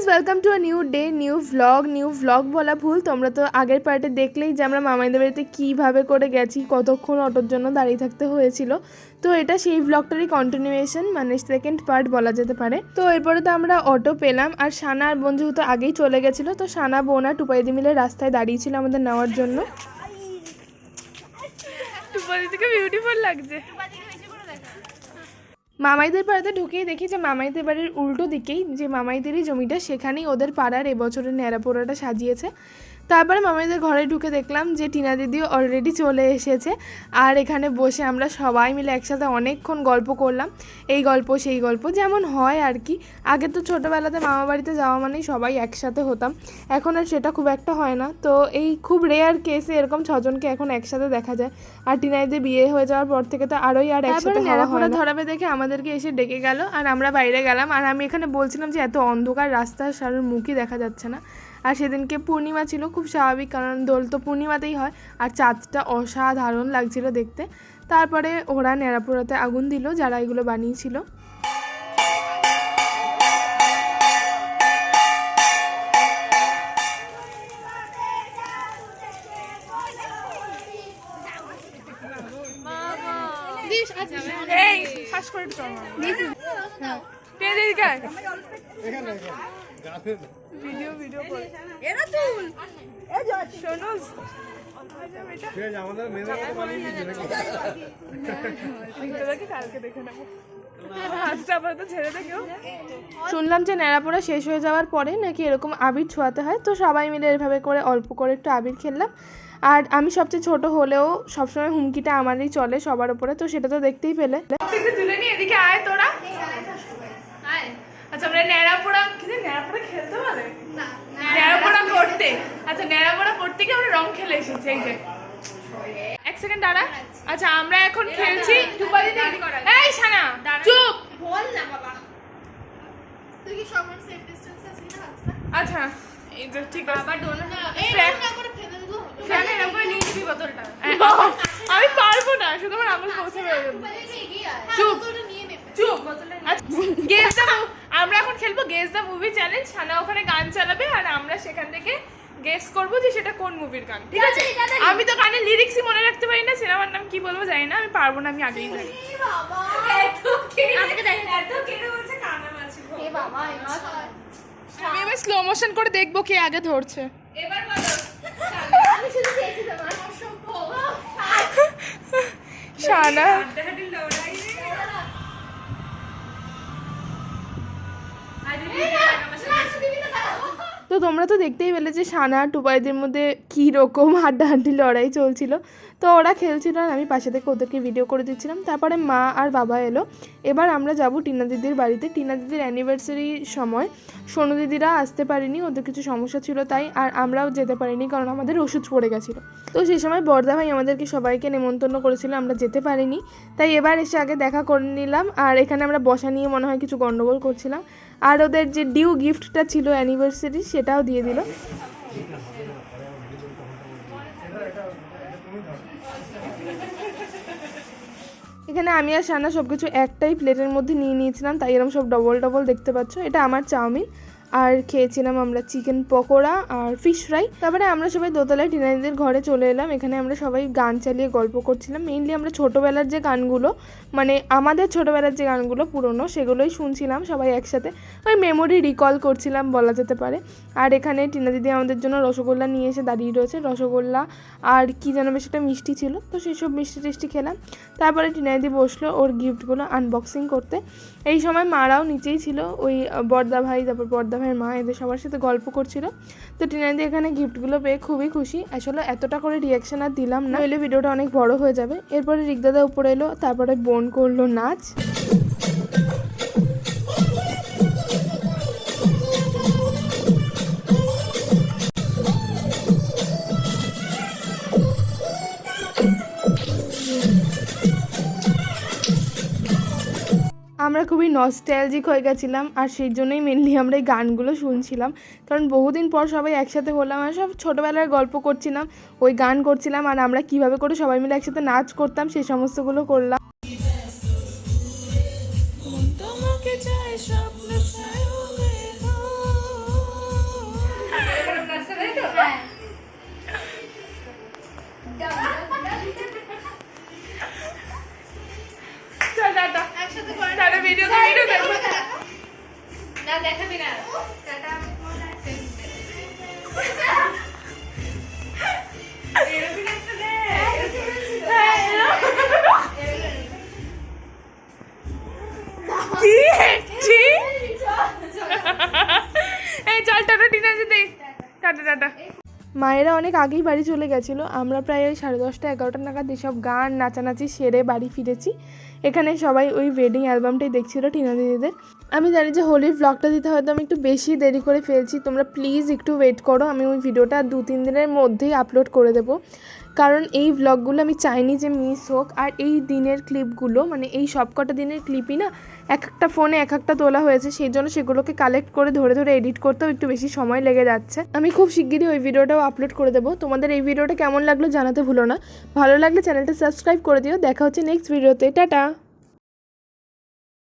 Guys welcome to a new day new vlog new vlog বলা ভুল। তোমরা তো আগের পার্টে দেখলেই যে আমরা মামাইদের বাড়িতে কীভাবে করে গেছি কতক্ষণ অটোর জন্য দাঁড়িয়ে থাকতে হয়েছিল। তো এটা সেই ভ্লগটারই কন্টিনিউয়েশন মানে সেকেন্ড পার্ট বলা যেতে পারে। তো এরপরে তো আমরা অটো পেলাম আর সানা আর বোন যেহেতু আগেই চলে গেছিল। তো সানা বোন আর টুপাইদি মিলে রাস্তায় দাঁড়িয়েছিল আমাদের নেওয়ার জন্য। টুপাইদি থেকে বিউটিফুল লাগছে মামাইদের পাড়াতে ঢুকেই দেখি যে মামাইদের বাড়ির উল্টো দিকেই যে মামাইদেরই জমিটা সেখানেই ওদের পাড়ার এবছরের ন্যাড়াপোড়াটা সাজিয়েছে। তারপরে মামাইদের ঘরে ঢুকে দেখলাম যে টিনা দিদিও অলরেডি চলে এসেছে। আর এখানে বসে আমরা সবাই মিলে একসাথে অনেকক্ষণ গল্প করলাম। এই গল্প সেই গল্প যেমন হয় আর কি। আগে তো ছোটোবেলাতে মামা বাড়িতে যাওয়া মানেই সবাই একসাথে হতাম। এখন আর সেটা খুব একটা হয় না। তো এই খুব রেয়ার কেসে এরকম ছজনকে এখন একসাথে দেখা যায়। আর টিনাইদের বিয়ে হয়ে যাওয়ার পর থেকে তো আরোই আর একসাথে হওয়া না। ধরাবে দেখে আমাদেরকে এসে ডেকে গেল। আর আমরা বাইরে গেলাম। আর আমি এখানে বলছিলাম যে এত অন্ধকার রাস্তা সারার মুখই দেখা যাচ্ছে না। আর সেদিনকে পূর্ণিমা ছিল খুব স্বাভাবিক কারণ দোল তো পূর্ণিমাতেই হয়। আর চাঁদটা অসাধারণ লাগছিল দেখতে। তারপরে ওরা ন্যাড়াপোড়াতে আগুন দিল যারা এগুলো বানিয়েছিল। এই ফাঁস ভিডিও ভিডিও করে। তুল। কেউ। শুনলাম যে ন্যাড়াপোড়া শেষ হয়ে যাওয়ার পরে নাকি এরকম আবির ছোঁয়াতে হয়। তো সবাই মিলে এভাবে করে অল্প করে একটু আবির খেললাম। আর আমি সবচেয়ে ছোট হলেও সবসময় হুমকিটা আমারই চলে সবার উপরে তো সেটা তো দেখতেই পেলে। তুলে নি এদিকে আয় তোরা। আচ্ছা আমরা ন্যাড়াপোড়া কিন্তু ন্যাড়াপোড়া খেলতে পারে। ন্যাড়াপোড়া করতে। আচ্ছা ন্যাড়াপোড়া করতে গিয়ে আমরা রং খেলে এসেছি এই যে। এক সেকেন্ড দাঁড়া। আচ্ছা। আমরা এখন খেলছি। টুপালি এই সানা চুপ। বল না বাবা। তুই কি সবার সেফ ডিসটেন্স আছিস না আচ্ছা এই যে ঠিক আছে। বাবা ডোনো এই না করে ফেলে দিলো ফ্যান এরকম করে নিয়ে নিবি বোতলটা আমি পারব না শুধু আমার আঙুল পৌঁছে বেরোবে এগিয়ে আয় চুপ। বোতলটা নিয়ে নে চুপ গেস দ্য আমরা এখন খেলব guess the movie challenge Sana ওখানে গান চালাবে আর আমরা সেখান থেকে গেস করব যে সেটা কোন মুভির গান। ঠিক আছে। আমি তো গানের লিরিক্সই মনে রাখতে পারি না সিনেমার নাম কি বলব জানি না আমি পারব না আমি আগেই জানি। আমি এবার স্লো মোশন করে দেখব কে আগে ধরছে। এবার বলো। আমি শুধু চেয়েছি তোমার। অসম্ভব সানা তো তোমরা তো দেখতেই পেলে যে সানা আর টুপাইদের মধ্যে কী রকম হাড্ডাহাড্ডি লড়াই চলছিল। তো ওরা খেলছিল আর আমি পাশে থেকে ওদেরকে ভিডিও করে দিচ্ছিলাম। তারপরে মা আর বাবা এলো। এবার আমরা যাব টিনা দিদির বাড়িতে। টিনা দিদির অ্যানিভার্সারির সময়। সোনু দিদিরা আসতে পারেনি, ওদের কিছু সমস্যা ছিল তাই আর আমরাও যেতে পারিনি কারণ আমাদের ওষুধ পড়ে গেছিল। তো সেই সময় বর্দা ভাই আমাদেরকে সবাইকে নেমন্তন্ন করেছিল, আমরা যেতে পারিনি। তাই এবার এসে আগে দেখা করে নিলাম। আর এখানে আমরা বসা নিয়ে মনে হয় কিছু গণ্ডগোল করছিলাম। আর ওদের যে ডিউ গিফটটা ছিল অ্যানিভার্সারি সেটাও দিয়ে দিল। এখানে আমি আর সানা সব কিছু একটাই প্লেটের মধ্যে নিয়ে নিয়েছিলাম, তাই এরকম সব ডবল ডবল দেখতে পাচ্ছ। এটা আমার চাউমিন। আর খেয়েছিলাম আমরা চিকেন পকোড়া আর ফিশ ফ্রাই তারপরে আমরা সবাই দোতলায় টিনাইদের ঘরে চলে এলাম। এখানে আমরা সবাই গান চালিয়ে গল্প করছিলাম। মেইনলি আমরা ছোটোবেলার যে গানগুলো মানে আমাদের ছোটোবেলার যে গানগুলো পুরনো, সেগুলোই শুনছিলাম সবাই একসাথে। ওই মেমোরি রিকল করছিলাম, বলা যেতে পারে। আর এখানে টিনা দিদি আমাদের জন্য রসগোল্লা নিয়ে এসে দাঁড়িয়ে রয়েছে। রসগোল্লা আর কি যেন বেশ একটা মিষ্টি ছিল। তো সেই সব মিষ্টি টিষ্টি খেলাম। তারপরে টিনা দিদি বসল ওর গিফটগুলো আনবক্সিং করতে। এই সময় মারাও নিচেই ছিল। ওই বর্দা ভাই, তারপর বর্দা ভাইয়ের মা এদের সবার সাথে গল্প করছিল। তো টিনাদি এখানে গিফটগুলো পেয়ে খুবই খুশি। আসলে এতটা করে রিয়াকশান আর দিলাম না। নইলে ভিডিওটা অনেক বড় হয়ে যাবে। এরপরে রিকদাদা উপরে এলো, তারপরে বোন করল নাচ। আমরা খুবই নস্ট্যালজিক হয়ে গেছিলাম আর সেই জন্যই মেনলি আমরা এই গানগুলো শুনছিলাম। কারণ বহুদিন পর সবাই একসাথে হলাম আর সব ছোটোবেলার গল্প করছিলাম, ওই গান করছিলাম আর আমরা কীভাবে করে সবাই মিলে একসাথে নাচ করতাম, সেই সমস্তগুলো করলাম। দেখাবি না। টাটা এই চল টাটা টিনা দে। Tata tata. মায়েরা অনেক আগেই বাড়ি চলে গেছিল। আমরা প্রায় ওই সাড়ে দশটা, এগারোটা নাগাদ এসব গান নাচানাচি সেরে বাড়ি ফিরেছি। এখানে সবাই ওই ওয়েডিং অ্যালবামটাই দেখছিল টিনা দিদিদের। আমি জানি যে হোলির ব্লগটা দিতে হয়তো আমি একটু বেশি দেরি করে ফেলছি। তোমরা প্লিজ একটু ওয়েট করো। আমি ওই ভিডিওটা দু তিন দিনের মধ্যেই আপলোড করে দেবো। কারণ এই ব্লগগুলো আমি চাইনি যে মিস হোক। আর এই দিনের ক্লিপগুলো মানে এই সব কটা দিনের ক্লিপই না এক একটা ফোনে এক একটা তোলা হয়েছে সেই জন্য সেগুলোকে কালেক্ট করে ধরে ধরে এডিট করতেও একটু বেশি সময় লেগে যাচ্ছে। আমি খুব শিগগিরই ওই ভিডিওটাও আপলোড করে দেবো। তোমাদের এই ভিডিওটা কেমন লাগল জানাতে ভুলো না। ভালো লাগলে চ্যানেলটা সাবস্ক্রাইব করে দিও। দেখা হচ্ছে নেক্সট ভিডিওতে টাটা!